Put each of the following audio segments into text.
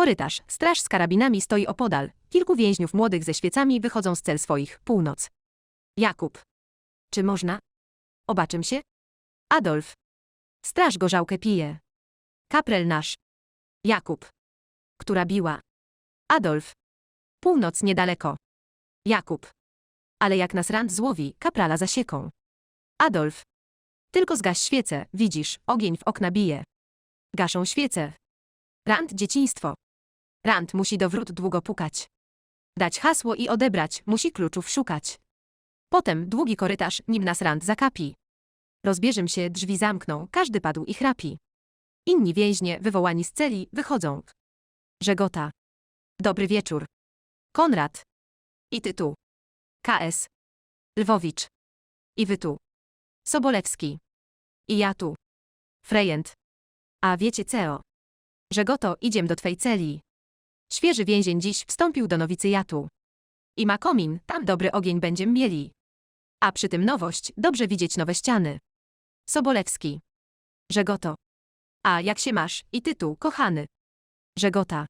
Korytarz. Straż z karabinami stoi opodal. Kilku więźniów młodych ze świecami wychodzą z cel swoich. Północ. Jakub. Czy można? Obaczym się? Adolf. Straż gorzałkę pije. Kaprel nasz. Jakub. Która biła. Adolf. Północ niedaleko. Jakub. Ale jak nas rand złowi, kaprala zasieką. Adolf. Tylko zgaś świecę, widzisz, ogień w okna bije. Gaszą świece. Rand dzieciństwo. Rand musi do wrót długo pukać. Dać hasło i odebrać, musi kluczów szukać. Potem długi korytarz, nim nas rand zakapi. Rozbierzym się, drzwi zamkną, każdy padł i chrapi. Inni więźnie, wywołani z celi, wychodzą. Żegota. Dobry wieczór. Konrad. I ty tu. KS. Lwowicz. I wy tu. Sobolewski. I ja tu. Frejent. A wiecie ceo. Żegoto, idziem do twej celi. Świeży więzień dziś wstąpił do nowicjatu. I ma komin, tam dobry ogień będziem mieli. A przy tym nowość, dobrze widzieć nowe ściany. Sobolewski. Żegoto. A jak się masz, i ty tu, kochany. Żegota.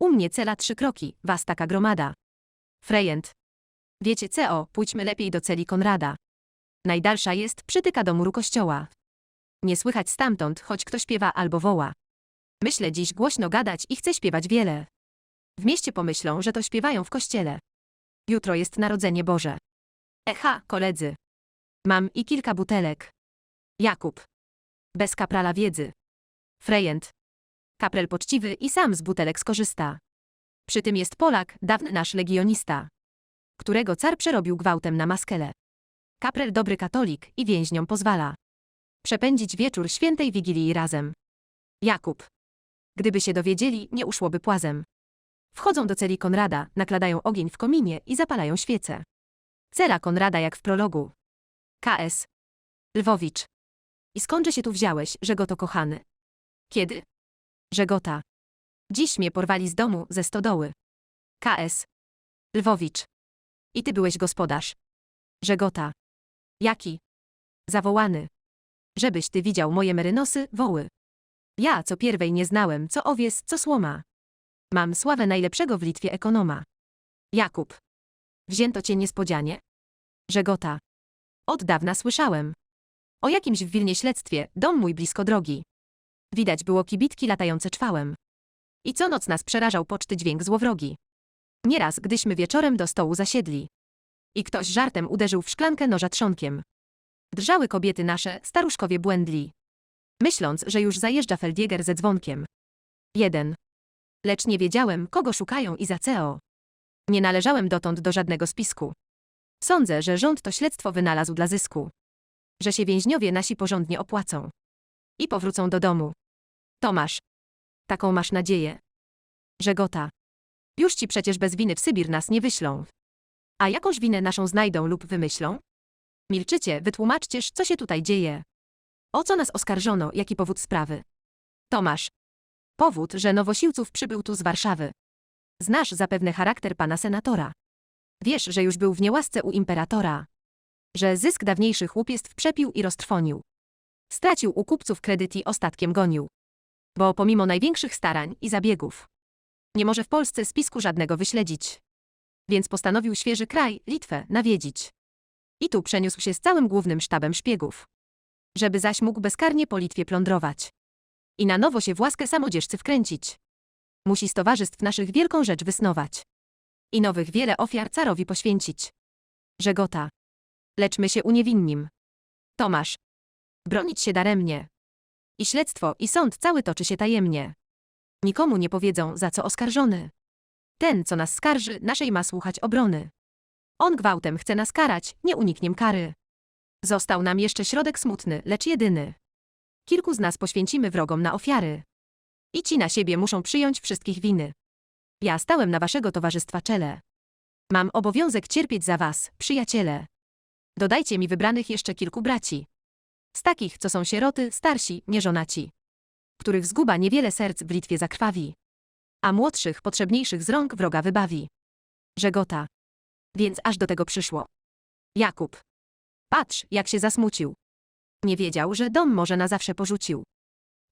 U mnie cela trzy kroki, was taka gromada. Frejent. Wiecie co, pójdźmy lepiej do celi Konrada. Najdalsza jest przytyka do muru kościoła. Nie słychać stamtąd, choć kto śpiewa albo woła. Myślę dziś głośno gadać i chcę śpiewać wiele. W mieście pomyślą, że to śpiewają w kościele. Jutro jest Narodzenie Boże. Echa, koledzy. Mam i kilka butelek. Jakub. Bez kaprala wiedzy. Frejent. Kaprel poczciwy i sam z butelek skorzysta. Przy tym jest Polak, dawny nasz legionista, którego car przerobił gwałtem na maskele. Kaprel dobry katolik i więźniom pozwala przepędzić wieczór świętej Wigilii razem. Jakub. Gdyby się dowiedzieli, nie uszłoby płazem. Wchodzą do celi Konrada, nakladają ogień w kominie i zapalają świece. Cela Konrada jak w prologu. KS. Lwowicz. I skądże się tu wziąłeś, że go to kochany? Kiedy? Żegota. Dziś mnie porwali z domu, ze stodoły. KS. Lwowicz. I ty byłeś gospodarz. Żegota. Jaki? Zawołany. Żebyś ty widział moje merynosy, woły. Ja, co pierwej nie znałem, co owies, co słoma. Mam sławę najlepszego w Litwie ekonoma. Jakub. Wzięto cię niespodzianie? Żegota. Od dawna słyszałem. O jakimś w Wilnie śledztwie, dom mój blisko drogi. Widać było kibitki latające czwałem. I co noc nas przerażał poczty dźwięk złowrogi. Nieraz, gdyśmy wieczorem do stołu zasiedli. I ktoś żartem uderzył w szklankę noża trzonkiem. Drżały kobiety nasze, staruszkowie błędli. Myśląc, że już zajeżdża Feldjäger ze dzwonkiem. Jeden. Lecz nie wiedziałem, kogo szukają i za CEO. Nie należałem dotąd do żadnego spisku. Sądzę, że rząd to śledztwo wynalazł dla zysku. Że się więźniowie nasi porządnie opłacą. I powrócą do domu. Tomasz. Taką masz nadzieję. Żegota. Już ci przecież bez winy w Sybir nas nie wyślą. A jakąś winę naszą znajdą lub wymyślą? Milczycie, wytłumaczcież, co się tutaj dzieje. O co nas oskarżono, jaki powód sprawy? Tomasz. Powód, że Nowosiłców przybył tu z Warszawy. Znasz zapewne charakter pana senatora. Wiesz, że już był w niełasce u imperatora. Że zysk dawniejszych łupiestw przepił i roztrwonił. Stracił u kupców kredyt i ostatkiem gonił. Bo pomimo największych starań i zabiegów, nie może w Polsce spisku żadnego wyśledzić. Więc postanowił świeży kraj, Litwę, nawiedzić. I tu przeniósł się z całym głównym sztabem szpiegów. Żeby zaś mógł bezkarnie po Litwie plądrować. I na nowo się w łaskę samodzieszcy wkręcić. Musi z towarzystw naszych wielką rzecz wysnować. I nowych wiele ofiar carowi poświęcić. Żegota. Lecz my się uniewinnim. Tomasz. Bronić się daremnie. I śledztwo, i sąd cały toczy się tajemnie. Nikomu nie powiedzą, za co oskarżony. Ten, co nas skarży, naszej ma słuchać obrony. On gwałtem chce nas karać, nie unikniem kary. Został nam jeszcze środek smutny, lecz jedyny. Kilku z nas poświęcimy wrogom na ofiary. I ci na siebie muszą przyjąć wszystkich winy. Ja stałem na waszego towarzystwa czele. Mam obowiązek cierpieć za was, przyjaciele. Dodajcie mi wybranych jeszcze kilku braci. Z takich, co są sieroty, starsi, nieżonaci. Których zguba niewiele serc w Litwie zakrwawi. A młodszych, potrzebniejszych z rąk wroga wybawi. Żegota. Więc aż do tego przyszło. Jakub. Patrz, jak się zasmucił. Nie wiedział, że dom może na zawsze porzucił.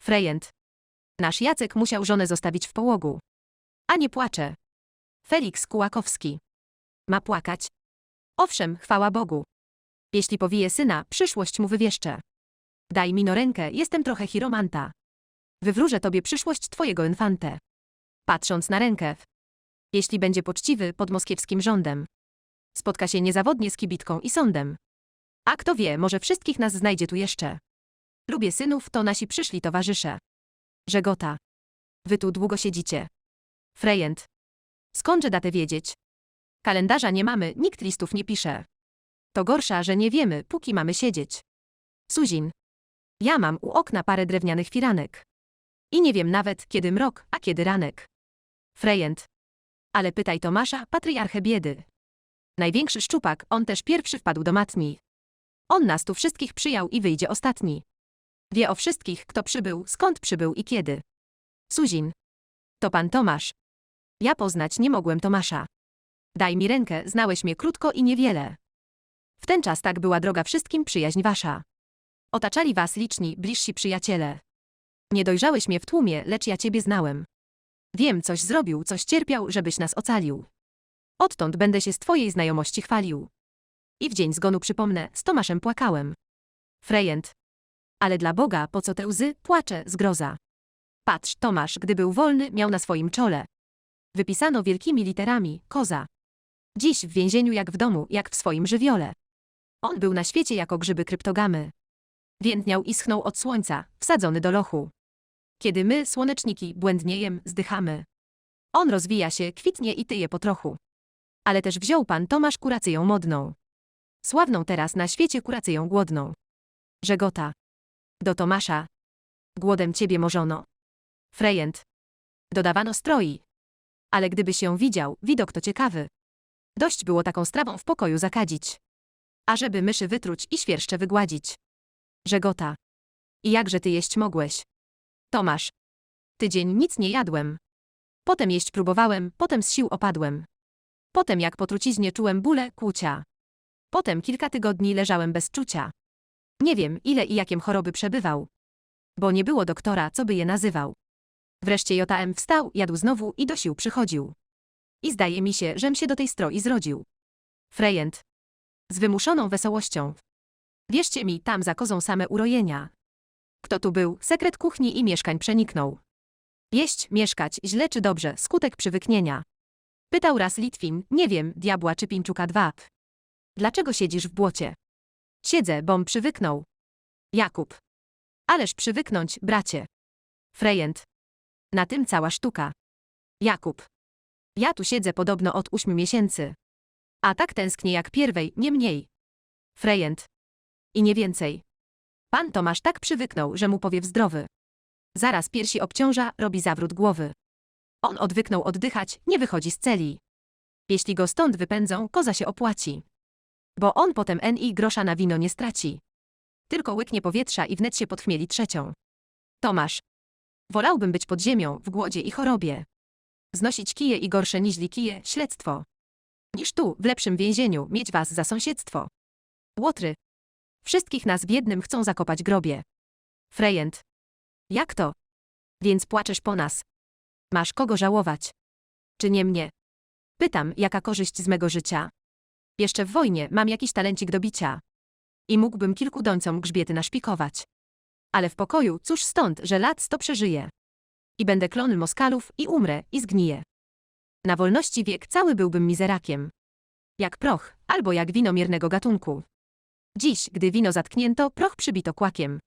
Frejent. Nasz Jacek musiał żonę zostawić w połogu. A nie płacze. Felix Kułakowski. Ma płakać? Owszem, chwała Bogu. Jeśli powije syna, przyszłość mu wywieszczę. Daj mi no rękę, jestem trochę chiromanta. Wywróżę tobie przyszłość twojego infante. Patrząc na rękę. Jeśli będzie poczciwy pod moskiewskim rządem. Spotka się niezawodnie z kibitką i sądem. A kto wie, może wszystkich nas znajdzie tu jeszcze. Lubię synów, to nasi przyszli towarzysze. Żegota. Wy tu długo siedzicie. Frejent. Skądże datę wiedzieć? Kalendarza nie mamy, nikt listów nie pisze. To gorsza, że nie wiemy, póki mamy siedzieć. Suzin. Ja mam u okna parę drewnianych firanek. I nie wiem nawet, kiedy mrok, a kiedy ranek. Frejent. Ale pytaj Tomasza, patriarchę biedy. Największy szczupak, on też pierwszy wpadł do matni. On nas tu wszystkich przyjął i wyjdzie ostatni. Wie o wszystkich, kto przybył, skąd przybył i kiedy. Suzin. To pan Tomasz. Ja poznać nie mogłem Tomasza. Daj mi rękę, znałeś mnie krótko i niewiele. W ten czas tak była droga wszystkim przyjaźń wasza. Otaczali was liczni, bliżsi przyjaciele. Nie dojrzałeś mnie w tłumie, lecz ja ciebie znałem. Wiem, coś zrobił, coś cierpiał, żebyś nas ocalił. Odtąd będę się z twojej znajomości chwalił. I w dzień zgonu przypomnę, z Tomaszem płakałem. Frejent. Ale dla Boga, po co te łzy, płacze, zgroza. Patrz, Tomasz, gdy był wolny, miał na swoim czole. Wypisano wielkimi literami, koza. Dziś w więzieniu jak w domu, jak w swoim żywiole. On był na świecie jako grzyby kryptogamy. Więdniał i schnął od słońca, wsadzony do lochu. Kiedy my, słoneczniki, błędniejem, zdychamy. On rozwija się, kwitnie i tyje po trochu. Ale też wziął pan Tomasz kuracyją modną. Sławną teraz na świecie kuracyją głodną. Żegota. Do Tomasza. Głodem ciebie morzono. Frejent. Dodawano stroi. Ale gdyby się widział, widok to ciekawy. Dość było taką strawą w pokoju zakadzić. Ażeby myszy wytruć i świerszcze wygładzić. Żegota. I jakże ty jeść mogłeś? Tomasz. Tydzień nic nie jadłem. Potem jeść próbowałem, potem z sił opadłem. Potem jak po truciznie czułem bóle, kłucia. Potem kilka tygodni leżałem bez czucia. Nie wiem, ile i jakiem choroby przebywał. Bo nie było doktora, co by je nazywał. Wreszcie Jotam wstał, jadł znowu i do sił przychodził. I zdaje mi się, żem się do tej stroi zrodził. Frejent. Z wymuszoną wesołością. Wierzcie mi, tam za kozą same urojenia. Kto tu był, sekret kuchni i mieszkań przeniknął. Jeść, mieszkać, źle czy dobrze, skutek przywyknienia. Pytał raz Litwin, nie wiem, diabła czy pińczuka dwa. Dlaczego siedzisz w błocie? Siedzę, bom przywyknął. Jakub. Ależ przywyknąć, bracie. Frejent. Na tym cała sztuka. Jakub. Ja tu siedzę podobno od ósmiu miesięcy. A tak tęsknię jak pierwej, nie mniej. Frejent. I nie więcej. Pan Tomasz tak przywyknął, że mu powiew zdrowy. Zaraz piersi obciąża, robi zawrót głowy. On odwyknął oddychać, nie wychodzi z celi. Jeśli go stąd wypędzą, koza się opłaci. Bo on potem ni grosza na wino nie straci. Tylko łyknie powietrza i wnet się podchmieli trzecią. Tomasz. Wolałbym być pod ziemią, w głodzie i chorobie. Znosić kije i gorsze niźli kije, śledztwo. Niż tu, w lepszym więzieniu, mieć was za sąsiedztwo. Łotry. Wszystkich nas w jednym chcą zakopać grobie. Frejent. Jak to? Więc płaczesz po nas. Masz kogo żałować. Czy nie mnie? Pytam, jaka korzyść z mego życia? Jeszcze w wojnie mam jakiś talencik do bicia. I mógłbym kilku dońcom grzbiety naszpikować. Ale w pokoju, cóż stąd, że lat sto przeżyję. I będę klon Moskalów, i umrę, i zgniję. Na wolności wiek cały byłbym mizerakiem. Jak proch, albo jak wino miernego gatunku. Dziś, gdy wino zatknięto, proch przybito kłakiem.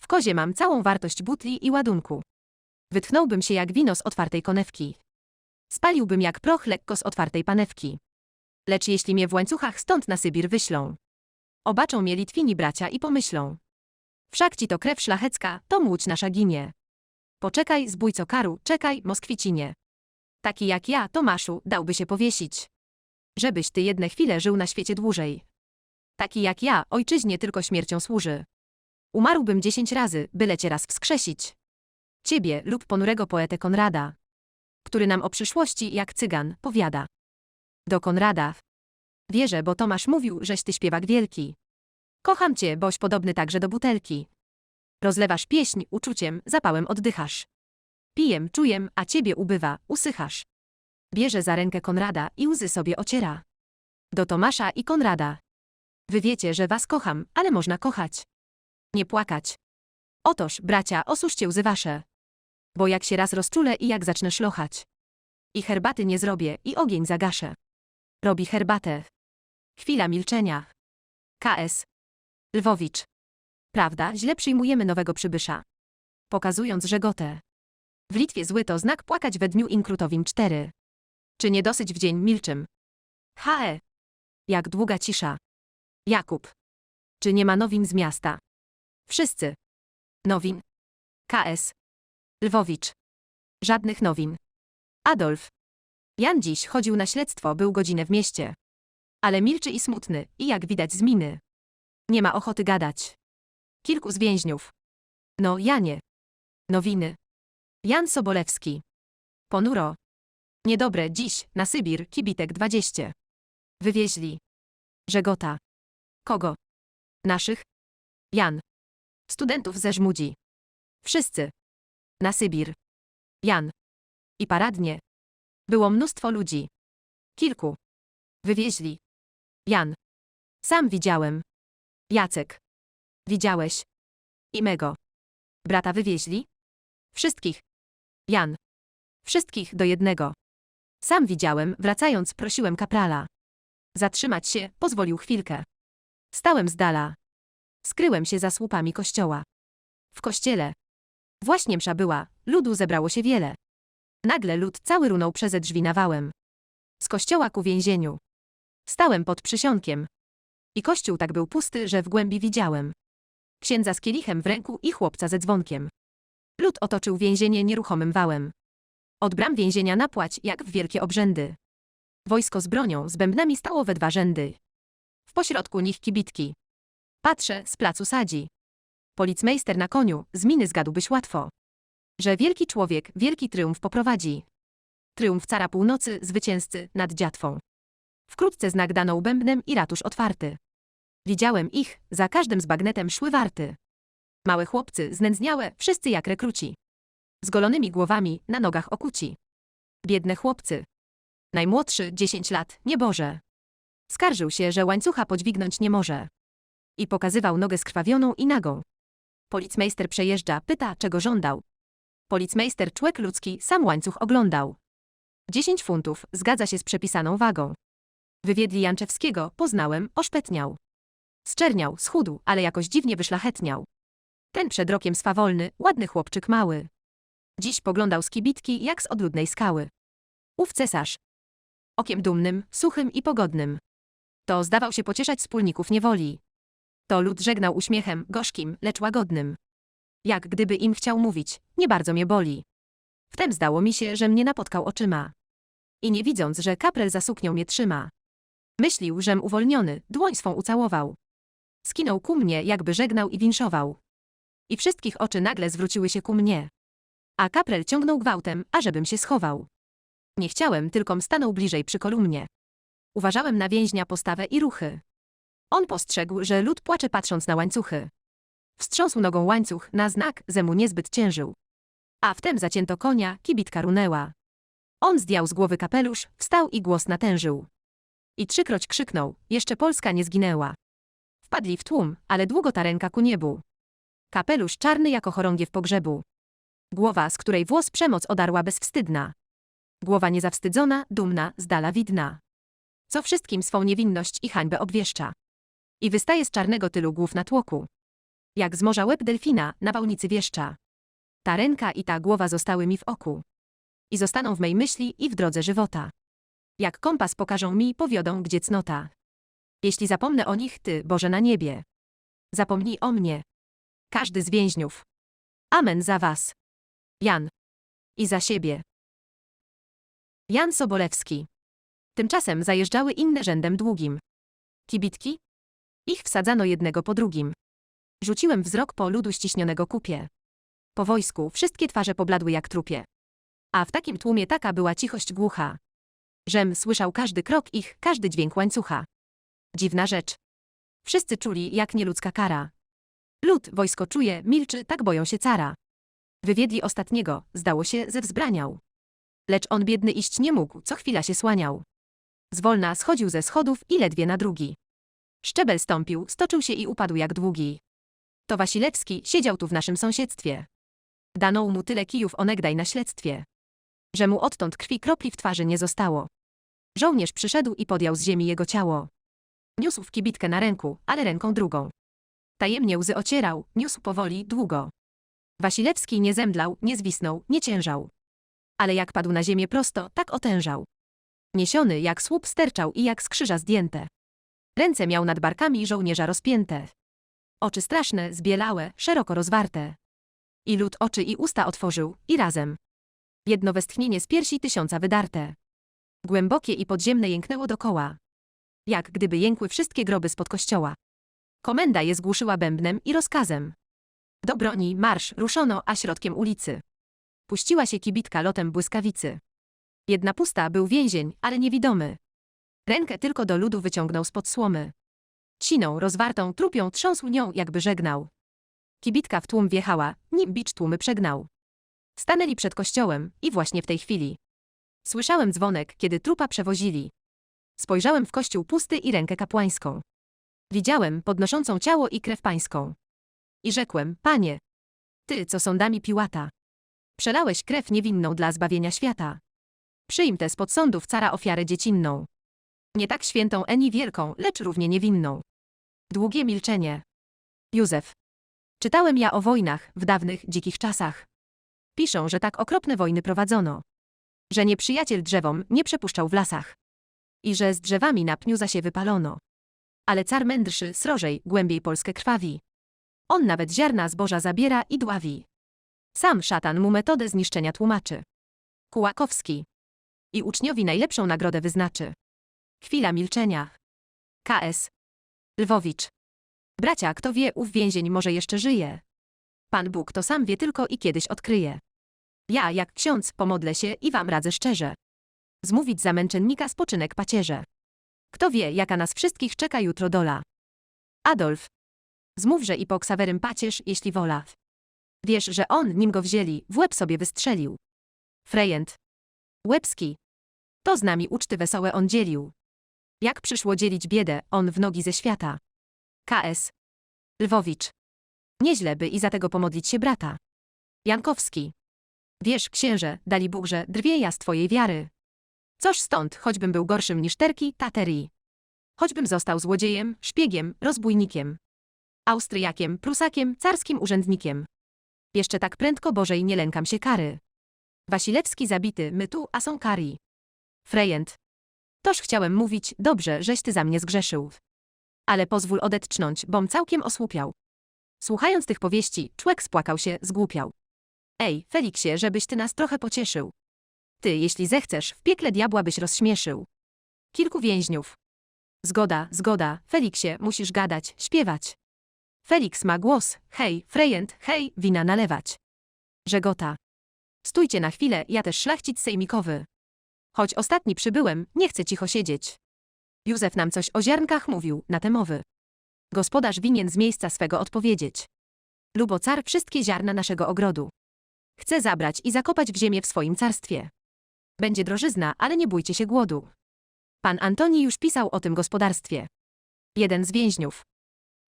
W kozie mam całą wartość butli i ładunku. Wytchnąłbym się jak wino z otwartej konewki. Spaliłbym jak proch lekko z otwartej panewki. Lecz jeśli mnie w łańcuchach stąd na Sybir wyślą, obaczą mnie Litwini bracia i pomyślą. Wszak ci to krew szlachecka, to młódź nasza ginie. Poczekaj, zbójco karu, czekaj, Moskwicinie. Taki jak ja, Tomaszu, dałby się powiesić. Żebyś ty jedne chwile żył na świecie dłużej. Taki jak ja, ojczyźnie tylko śmiercią służy. Umarłbym dziesięć razy, byle cię raz wskrzesić. Ciebie lub ponurego poetę Konrada, który nam o przyszłości, jak cygan, powiada. Do Konrada. Wierzę, bo Tomasz mówił, żeś ty śpiewak wielki. Kocham cię, boś podobny także do butelki. Rozlewasz pieśń, uczuciem, zapałem oddychasz. Pijem, czujem, a ciebie ubywa, usychasz. Bierze za rękę Konrada i łzy sobie ociera. Do Tomasza i Konrada. Wy wiecie, że was kocham, ale można kochać. Nie płakać. Otoż, bracia, osuszcie łzy wasze. Bo jak się raz rozczulę i jak zacznę szlochać. I herbaty nie zrobię, i ogień zagaszę. Robi herbatę. Chwila milczenia. KS. Lwowicz. Prawda, źle przyjmujemy nowego przybysza. Pokazując, że gotę. W Litwie zły to znak płakać we dniu inkrutowim 4. Czy nie dosyć w dzień milczym? HE. Jak długa cisza. Jakub. Czy nie ma nowin z miasta? Wszyscy. Nowin. KS. Lwowicz. Żadnych nowin. Adolf. Jan dziś chodził na śledztwo, był godzinę w mieście. Ale milczy i smutny, i jak widać z miny. Nie ma ochoty gadać. Kilku z więźniów. No, Janie. Nowiny. Jan Sobolewski. Ponuro. Niedobre, dziś, na Sybir, kibitek 20. Wywieźli. Żegota. Kogo? Naszych? Jan. Studentów ze Żmudzi. Wszyscy. Na Sybir. Jan. I paradnie. Było mnóstwo ludzi. Kilku. Wywieźli. Jan. Sam widziałem. Jacek. Widziałeś. I mego. Brata wywieźli? Wszystkich. Jan. Wszystkich do jednego. Sam widziałem, wracając, prosiłem kaprala. Zatrzymać się, pozwolił chwilkę. Stałem z dala. Skryłem się za słupami kościoła. W kościele. Właśnie msza była, ludu zebrało się wiele. Nagle lud cały runął przez drzwi nawałem. Z kościoła ku więzieniu. Stałem pod przysionkiem. I kościół tak był pusty, że w głębi widziałem. Księdza z kielichem w ręku i chłopca ze dzwonkiem. Lud otoczył więzienie nieruchomym wałem. Od bram więzienia napłać, jak w wielkie obrzędy. Wojsko z bronią, z bębnami stało we dwa rzędy. W pośrodku nich kibitki. Patrzę, z placu sadzi. Policmeister na koniu, z miny zgadłbyś łatwo. Że wielki człowiek wielki triumf poprowadzi. Triumf cara północy, zwycięzcy nad dziatwą. Wkrótce znak dano bębnem i ratusz otwarty. Widziałem ich, za każdym z bagnetem szły warty. Małe chłopcy, znędzniałe, wszyscy jak rekruci. Z golonymi głowami, na nogach okuci. Biedne chłopcy. Najmłodszy, 10 lat, nieboże. Skarżył się, że łańcucha podźwignąć nie może. I pokazywał nogę skrwawioną i nagą. Policmeister przejeżdża, pyta, czego żądał. Policmeister, człek ludzki, sam łańcuch oglądał. 10 funtów, zgadza się z przepisaną wagą. Wywiedli Janczewskiego, poznałem, oszpetniał. Zczerniał, schudł, ale jakoś dziwnie wyszlachetniał. Ten przed rokiem swawolny, ładny chłopczyk mały. Dziś poglądał z kibitki, jak z odludnej skały. Ów cesarz. Okiem dumnym, suchym i pogodnym. To zdawał się pocieszać wspólników niewoli. To lud żegnał uśmiechem, gorzkim, lecz łagodnym. Jak gdyby im chciał mówić, nie bardzo mnie boli. Wtem zdało mi się, że mnie napotkał oczyma. I nie widząc, że kaprel za suknią mnie trzyma. Myślił, żem uwolniony, dłoń swą ucałował. Skinął ku mnie, jakby żegnał i winszował. I wszystkich oczy nagle zwróciły się ku mnie. A kaprel ciągnął gwałtem, ażebym się schował. Nie chciałem, tylkom stanął bliżej przy kolumnie. Uważałem na więźnia postawę i ruchy. On postrzegł, że lud płacze patrząc na łańcuchy. Wstrząsł nogą łańcuch, na znak, zemu niezbyt ciężył. A wtem zacięto konia, kibitka runęła. On zdjął z głowy kapelusz, wstał i głos natężył. I trzykroć krzyknął, jeszcze Polska nie zginęła. Wpadli w tłum, ale długo ta ręka ku niebu. Kapelusz czarny jako chorągiew pogrzebu. Głowa, z której włos przemoc odarła bezwstydna. Głowa niezawstydzona, dumna, z dala widna. Co wszystkim swą niewinność i hańbę obwieszcza. I wystaje z czarnego tylu głów na tłoku. Jak z morza łeb delfina, na bałnicy wieszcza. Ta ręka i ta głowa zostały mi w oku. I zostaną w mej myśli i w drodze żywota. Jak kompas pokażą mi, powiodą, gdzie cnota. Jeśli zapomnę o nich, Ty, Boże na niebie. Zapomnij o mnie. Każdy z więźniów. Amen za Was. Jan. I za siebie. Jan Sobolewski. Tymczasem zajeżdżały inne rzędem długim. Kibitki? Ich wsadzano jednego po drugim. Rzuciłem wzrok po ludu ściśnionego kupie. Po wojsku wszystkie twarze pobladły jak trupie. A w takim tłumie taka była cichość głucha. Żem słyszał każdy krok ich, każdy dźwięk łańcucha. Dziwna rzecz. Wszyscy czuli, jak nieludzka kara. Lud wojsko czuje, milczy, tak boją się cara. Wywiedli ostatniego, zdało się, ze wzbraniał. Lecz on biedny iść nie mógł, co chwila się słaniał. Zwolna schodził ze schodów i ledwie na drugi. Szczebel stąpił, stoczył się i upadł jak długi. To Wasilewski siedział tu w naszym sąsiedztwie. Dano mu tyle kijów onegdaj na śledztwie. Że mu odtąd krwi kropli w twarzy nie zostało. Żołnierz przyszedł i podjął z ziemi jego ciało. Niósł w kibitkę na ręku, ale ręką drugą. Tajemnie łzy ocierał, niósł powoli, długo. Wasilewski nie zemdlał, nie zwisnął, nie ciężał. Ale jak padł na ziemię prosto, tak otężał. Niesiony jak słup sterczał i jak z krzyża zdjęte. Ręce miał nad barkami żołnierza rozpięte. Oczy straszne, zbielałe, szeroko rozwarte. I lud oczy i usta otworzył, i razem. Jedno westchnienie z piersi tysiąca wydarte. Głębokie i podziemne jęknęło dokoła. Jak gdyby jękły wszystkie groby spod kościoła. Komenda je zgłuszyła bębnem i rozkazem. Do broni, marsz, ruszono, a środkiem ulicy. Puściła się kibitka lotem błyskawicy. Jedna pusta był więzień, ale niewidomy. Rękę tylko do ludu wyciągnął spod słomy. Siną, rozwartą, trupią trząsł nią, jakby żegnał. Kibitka w tłum wjechała, nim bicz tłumy przegnał. Stanęli przed kościołem i właśnie w tej chwili. Słyszałem dzwonek, kiedy trupa przewozili. Spojrzałem w kościół pusty i rękę kapłańską. Widziałem podnoszącą ciało i krew pańską. I rzekłem, panie, ty, co sądami Piłata. Przelałeś krew niewinną dla zbawienia świata. Przyjm tę spod sądów cara ofiarę dziecinną. Nie tak świętą Eni wielką, lecz równie niewinną. Długie milczenie. Józef. Czytałem ja o wojnach w dawnych, dzikich czasach. Piszą, że tak okropne wojny prowadzono. Że nieprzyjaciel drzewom nie przepuszczał w lasach. I że z drzewami na pniu się wypalono. Ale car mędrszy, srożej, głębiej Polskę krwawi. On nawet ziarna zboża zabiera i dławi. Sam szatan mu metodę zniszczenia tłumaczy. Kułakowski. I uczniowi najlepszą nagrodę wyznaczy. Chwila milczenia. KS. Lwowicz. Bracia, kto wie, ów więzień może jeszcze żyje. Pan Bóg to sam wie tylko i kiedyś odkryje. Ja, jak ksiądz, pomodlę się i wam radzę szczerze. Zmówić za męczennika spoczynek pacierze. Kto wie, jaka nas wszystkich czeka jutro dola. Adolf. Zmówże i po Ksawerym pacierz, jeśli wola. Wiesz, że on, nim go wzięli, w łeb sobie wystrzelił. Frejent. Łebski. To z nami uczty wesołe on dzielił. Jak przyszło dzielić biedę, on w nogi ze świata. KS. Lwowicz. Nieźle by i za tego pomodlić się brata. Jankowski. Wiesz, księże, dali Bóg, drwie ja z twojej wiary. Coż stąd, choćbym był gorszym niż Terki, Taterii. Choćbym został złodziejem, szpiegiem, rozbójnikiem. Austriakiem, Prusakiem, carskim urzędnikiem. Jeszcze tak prędko Bożej nie lękam się kary. Wasilewski zabity, my tu, a są kari. Frejent. Toż chciałem mówić, dobrze, żeś ty za mnie zgrzeszył. Ale pozwól odetchnąć, bom całkiem osłupiał. Słuchając tych powieści, człek spłakał się, zgłupiał. Ej, Feliksie, żebyś ty nas trochę pocieszył. Ty, jeśli zechcesz, w piekle diabła byś rozśmieszył. Kilku więźniów. Zgoda, zgoda, Feliksie, musisz gadać, śpiewać. Felix ma głos, hej, Frejent, hej, wina nalewać. Żegota. Stójcie na chwilę, ja też szlachcic sejmikowy. Choć ostatni przybyłem, nie chcę cicho siedzieć. Józef nam coś o ziarnkach mówił, na te mowy. Gospodarz winien z miejsca swego odpowiedzieć. Lubo car wszystkie ziarna naszego ogrodu. Chce zabrać i zakopać w ziemię w swoim carstwie. Będzie drożyzna, ale nie bójcie się głodu. Pan Antoni już pisał o tym gospodarstwie. Jeden z więźniów.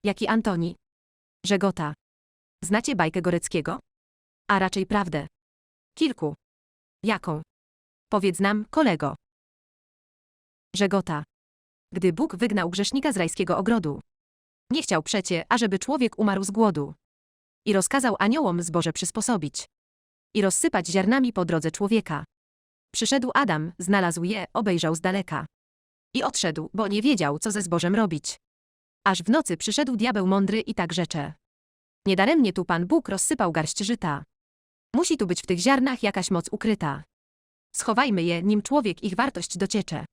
Jaki Antoni? Żegota. Znacie bajkę Goreckiego? A raczej prawdę. Kilku. Jaką? Powiedz nam, kolego. Żegota. Gdy Bóg wygnał grzesznika z rajskiego ogrodu. Nie chciał przecie, ażeby człowiek umarł z głodu. I rozkazał aniołom zboże przysposobić. I rozsypać ziarnami po drodze człowieka. Przyszedł Adam, znalazł je, obejrzał z daleka. I odszedł, bo nie wiedział, co ze zbożem robić. Aż w nocy przyszedł diabeł mądry i tak rzecze. Niedaremnie tu Pan Bóg rozsypał garść żyta. Musi tu być w tych ziarnach jakaś moc ukryta. Schowajmy je, nim człowiek ich wartość dociecze.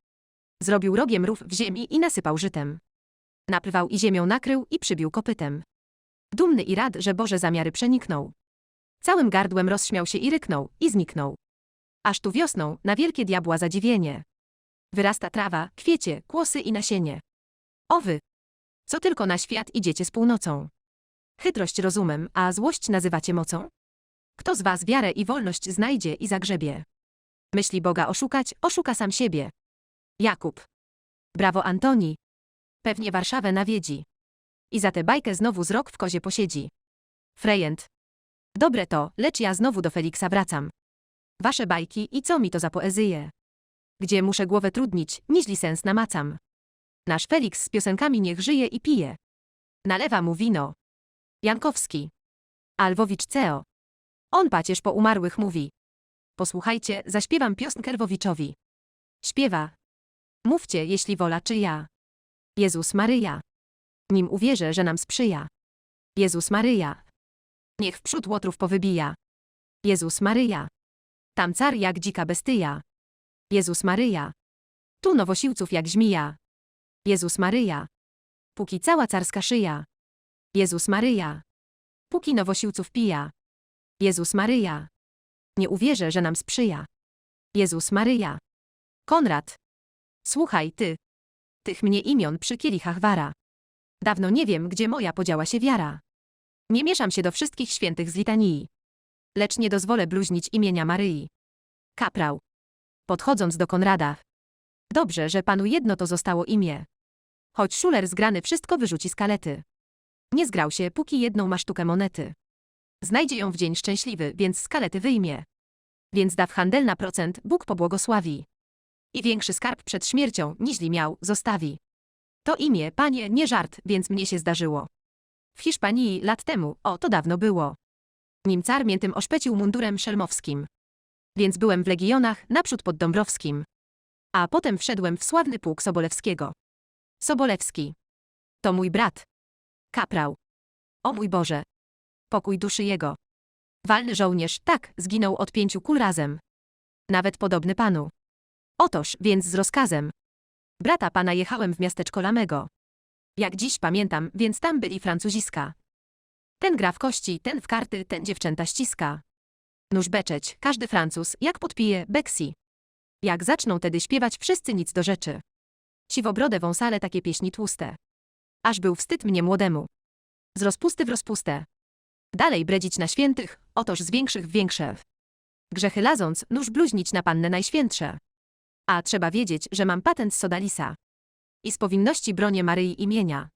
Zrobił rogiem rów w ziemi i nasypał żytem. Naprywał i ziemią nakrył i przybił kopytem. Dumny i rad, że Boże zamiary przeniknął. Całym gardłem rozśmiał się i ryknął, i zniknął. Aż tu wiosną, na wielkie diabła zadziwienie. Wyrasta trawa, kwiecie, kłosy i nasienie. Owy! Co tylko na świat idziecie z północą. Chytrość rozumem, a złość nazywacie mocą? Kto z was wiarę i wolność znajdzie i zagrzebie? Myśli Boga oszukać, oszuka sam siebie. Jakub. Brawo Antoni. Pewnie Warszawę nawiedzi. I za tę bajkę znowu z rok w kozie posiedzi. Frejent. Dobre to, lecz ja znowu do Feliksa wracam. Wasze bajki i co mi to za poezję? Gdzie muszę głowę trudnić, nieźli sens namacam. Nasz Feliks z piosenkami niech żyje i pije. Nalewa mu wino. Jankowski. Alwowicz Ceo. On pacierz po umarłych mówi. Posłuchajcie, zaśpiewam piosenkę Lwowiczowi. Śpiewa. Mówcie, jeśli wola czy ja. Jezus Maryja. Nim uwierzę, że nam sprzyja. Jezus Maryja. Niech wprzód łotrów powybija. Jezus Maryja. Tam car jak dzika bestyja. Jezus Maryja. Tu nowosiłców jak żmija. Jezus Maryja. Póki cała carska szyja. Jezus Maryja. Póki nowosiłców pija. Jezus Maryja. Nie uwierzę, że nam sprzyja. Jezus Maryja. Konrad. Słuchaj, ty. Tych mnie imion przy kielichach wara. Dawno nie wiem, gdzie moja podziała się wiara. Nie mieszam się do wszystkich świętych z litanii. Lecz nie dozwolę bluźnić imienia Maryi. Kaprał. Podchodząc do Konrada. Dobrze, że panu jedno to zostało imię. Choć szuler zgrany wszystko wyrzuci z kalety. Nie zgrał się, póki jedną ma sztukę monety. Znajdzie ją w dzień szczęśliwy, więc z kalety wyjmie. Więc da w handel na procent, Bóg pobłogosławi. I większy skarb przed śmiercią, niźli miał, zostawi. To imię, panie, nie żart, więc mnie się zdarzyło. W Hiszpanii lat temu, o to dawno było. Nim car mię tym oszpecił mundurem szelmowskim. Więc byłem w legionach, naprzód pod Dąbrowskim. A potem wszedłem w sławny pułk Sobolewskiego. Sobolewski. To mój brat. Kaprał. O mój Boże. Pokój duszy jego. Walny żołnierz, tak, zginął od pięciu kul razem. Nawet podobny panu. Otoż, więc z rozkazem. Brata pana jechałem w miasteczko Lamego. Jak dziś pamiętam, więc tam byli Francuziska. Ten gra w kości, ten w karty, ten dziewczęta ściska. Nóż beczeć, każdy Francuz, jak podpije, beksi. Jak zaczną tedy śpiewać wszyscy nic do rzeczy. Siwobrodę wąsale takie pieśni tłuste. Aż był wstyd mnie młodemu. Z rozpusty w rozpustę. Dalej bredzić na świętych, otoż z większych w większe. Grzechy laząc, nóż bluźnić na pannę najświętsze. A trzeba wiedzieć, że mam patent Sodalisa. I z powinności bronię Maryi imienia.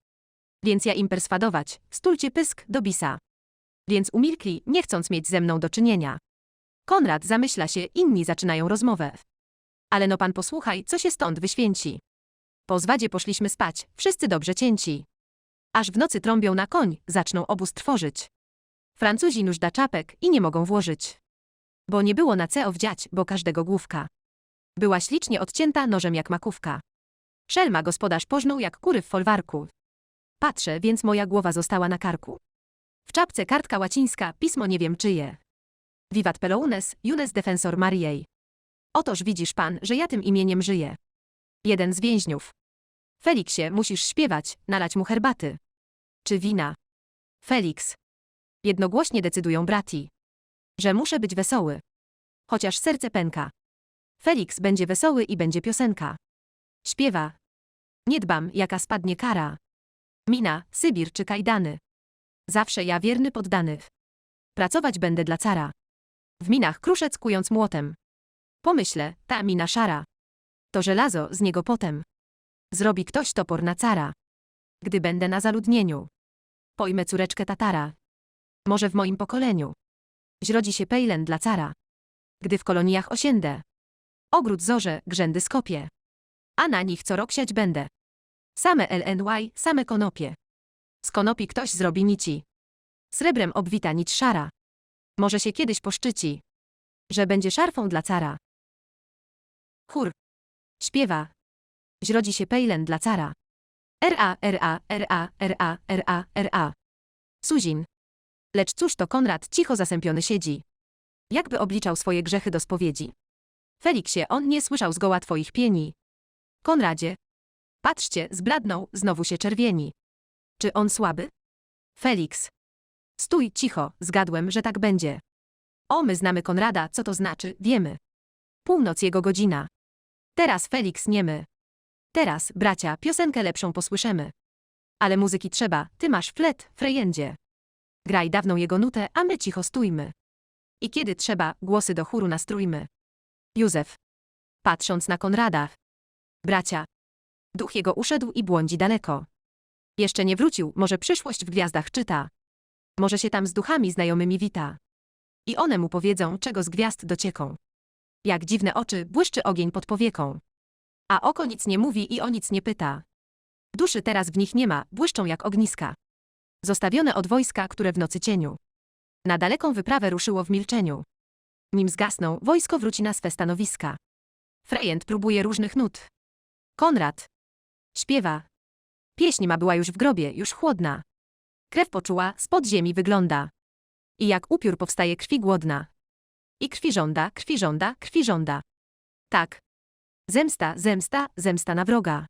Więc ja im perswadować, stulcie pysk do bisa. Więc umilkli, nie chcąc mieć ze mną do czynienia. Konrad zamyśla się, inni zaczynają rozmowę. Ale no pan posłuchaj, co się stąd wyświęci. Po zwadzie poszliśmy spać, wszyscy dobrze cięci. Aż w nocy trąbią na koń, zaczną obóz trwożyć. Francuzi nóż da czapek i nie mogą włożyć. Bo nie było na co wdziać, bo każdego główka. Była ślicznie odcięta nożem jak makówka. Szelma gospodarz pożnął jak kury w folwarku. Patrzę, więc moja głowa została na karku. W czapce kartka łacińska, pismo nie wiem czyje. Vivat Pelounes, Junes Defensor Mariei. Otoż widzisz pan, że ja tym imieniem żyję. Jeden z więźniów. Feliksie, musisz śpiewać, nalać mu herbaty. Czy wina? Felix. Jednogłośnie decydują brati. Że muszę być wesoły. Chociaż serce pęka. Felix będzie wesoły i będzie piosenka. Śpiewa. Nie dbam, jaka spadnie kara. Mina, Sybir czy kajdany. Zawsze ja wierny poddany. Pracować będę dla cara. W minach kruszec kując młotem. Pomyślę, ta mina szara. To żelazo z niego potem. Zrobi ktoś topor na cara. Gdy będę na zaludnieniu. Pojmę córeczkę tatara. Może w moim pokoleniu. Zrodzi się pejlen dla cara. Gdy w koloniach osiędę. Ogród zorze, grzędy skopie. A na nich co rok siać będę. Same LNY, same konopie. Z konopi ktoś zrobi nici. Srebrem obwita nić szara. Może się kiedyś poszczyci. Że będzie szarfą dla cara. Chór. Śpiewa. Zrodzi się pejlen dla cara. R.A. R.A. R.A. R.A. R.A. R.A. Suzin. Lecz cóż to Konrad cicho zasępiony siedzi. Jakby obliczał swoje grzechy do spowiedzi. Feliksie, on nie słyszał zgoła twoich pieni. Konradzie. Patrzcie, zbladnął, znowu się czerwieni. Czy on słaby? Felix. Stój, cicho, zgadłem, że tak będzie. O, my znamy Konrada, co to znaczy, wiemy. Północ jego godzina. Teraz Felix niemy. Teraz, bracia, piosenkę lepszą posłyszymy. Ale muzyki trzeba, ty masz flet, frejendzie. Graj dawną jego nutę, a my cicho stójmy. I kiedy trzeba, głosy do chóru nastrójmy. Józef. Patrząc na Konrada. Bracia. Duch jego uszedł i błądzi daleko. Jeszcze nie wrócił, może przyszłość w gwiazdach czyta. Może się tam z duchami znajomymi wita. I one mu powiedzą, czego z gwiazd docieką. Jak dziwne oczy, błyszczy ogień pod powieką. A oko nic nie mówi i o nic nie pyta. Duszy teraz w nich nie ma, błyszczą jak ogniska. Zostawione od wojska, które w nocy cieniu. Na daleką wyprawę ruszyło w milczeniu. Nim zgasną, wojsko wróci na swe stanowiska. Frejent próbuje różnych nut. Konrad. Śpiewa. Pieśń ma była już w grobie, już chłodna. Krew poczuła, spod ziemi wygląda. I jak upiór powstaje krwi głodna. I krwi żąda, krwi żąda, krwi żąda. Tak. Zemsta, zemsta, zemsta na wroga.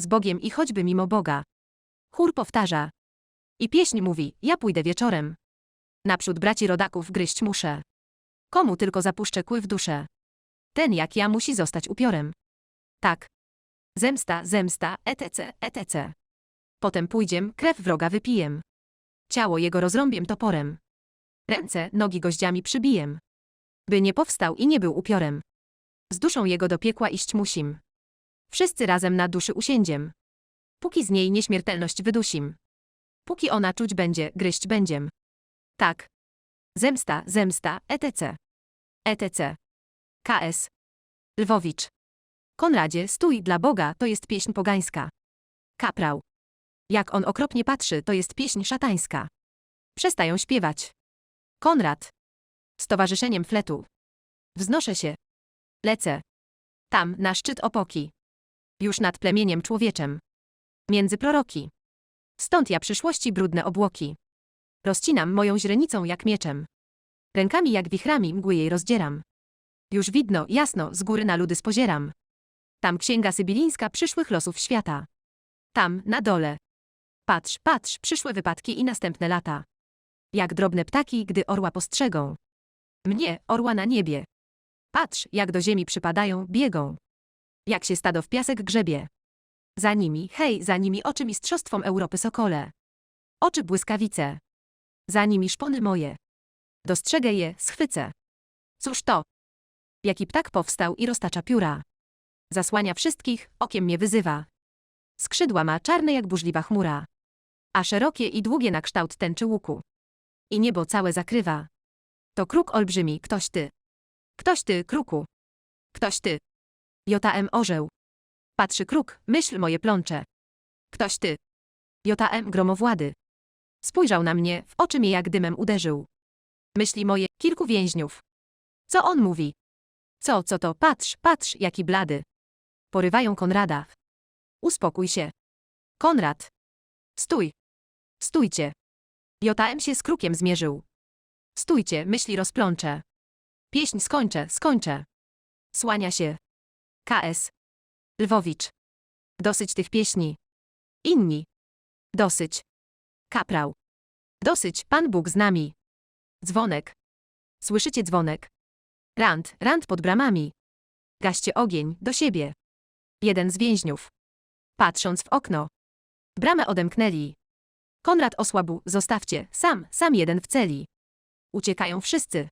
Z Bogiem i choćby mimo Boga. Chór powtarza. I pieśń mówi, ja pójdę wieczorem. Naprzód braci rodaków gryźć muszę. Komu tylko zapuszczę kły w duszę. Ten jak ja musi zostać upiorem. Tak. Zemsta, zemsta, etc., etc. Potem pójdziem, krew wroga wypijem. Ciało jego rozrąbiem toporem. Ręce, nogi goździami przybijem. By nie powstał i nie był upiorem. Z duszą jego do piekła iść musim. Wszyscy razem na duszy usiędziem. Póki z niej nieśmiertelność wydusim. Póki ona czuć będzie, gryźć będziem. Tak. Zemsta, zemsta, etc. etc. KS. Lwowicz. Konradzie, stój dla Boga, to jest pieśń pogańska. Kaprał. Jak on okropnie patrzy, to jest pieśń szatańska. Przestają śpiewać. Konrad. Z fletu. Wznoszę się. Lecę. Tam, na szczyt opoki. Już nad plemieniem człowieczem. Między proroki. Stąd ja przyszłości brudne obłoki. Rozcinam moją źrenicą jak mieczem. Rękami jak wichrami mgły jej rozdzieram. Już widno, jasno, z góry na ludy spozieram. Tam księga sybilińska przyszłych losów świata. Tam, na dole. Patrz, patrz, przyszłe wypadki i następne lata. Jak drobne ptaki, gdy orła postrzegą. Mnie, orła na niebie. Patrz, jak do ziemi przypadają, biegą. Jak się stado w piasek grzebie. Za nimi, hej, za nimi oczy mistrzostwom Europy sokole. Oczy błyskawice. Za nimi szpony moje. Dostrzegę je, schwycę. Cóż to? Jaki ptak powstał i roztacza pióra. Zasłania wszystkich, okiem mnie wyzywa. Skrzydła ma czarne jak burzliwa chmura. A szerokie i długie na kształt tęczy łuku. I niebo całe zakrywa. To kruk olbrzymi, ktoś ty. Ktoś ty, kruku. Ktoś ty. J.M. orzeł. Patrzy kruk, myśl moje plącze. Ktoś ty. J.M. gromowłady. Spojrzał na mnie, w oczy mnie jak dymem uderzył. Myśli moje, kilku więźniów. Co on mówi? Co, co to, patrz, patrz, jaki blady. Porywają Konrada. Uspokój się. Konrad. Stój. Stójcie. J.M. się z krukiem zmierzył. Stójcie, myśli rozplącze. Pieśń skończę, skończę. Słania się. KS. Lwowicz. Dosyć tych pieśni. Inni. Dosyć. Kaprał. Dosyć, Pan Bóg z nami. Dzwonek. Słyszycie dzwonek? Rand, rand pod bramami. Gaście ogień, do siebie. Jeden z więźniów. Patrząc w okno. Bramę odemknęli. Konrad osłabł, zostawcie, sam, sam jeden w celi. Uciekają wszyscy.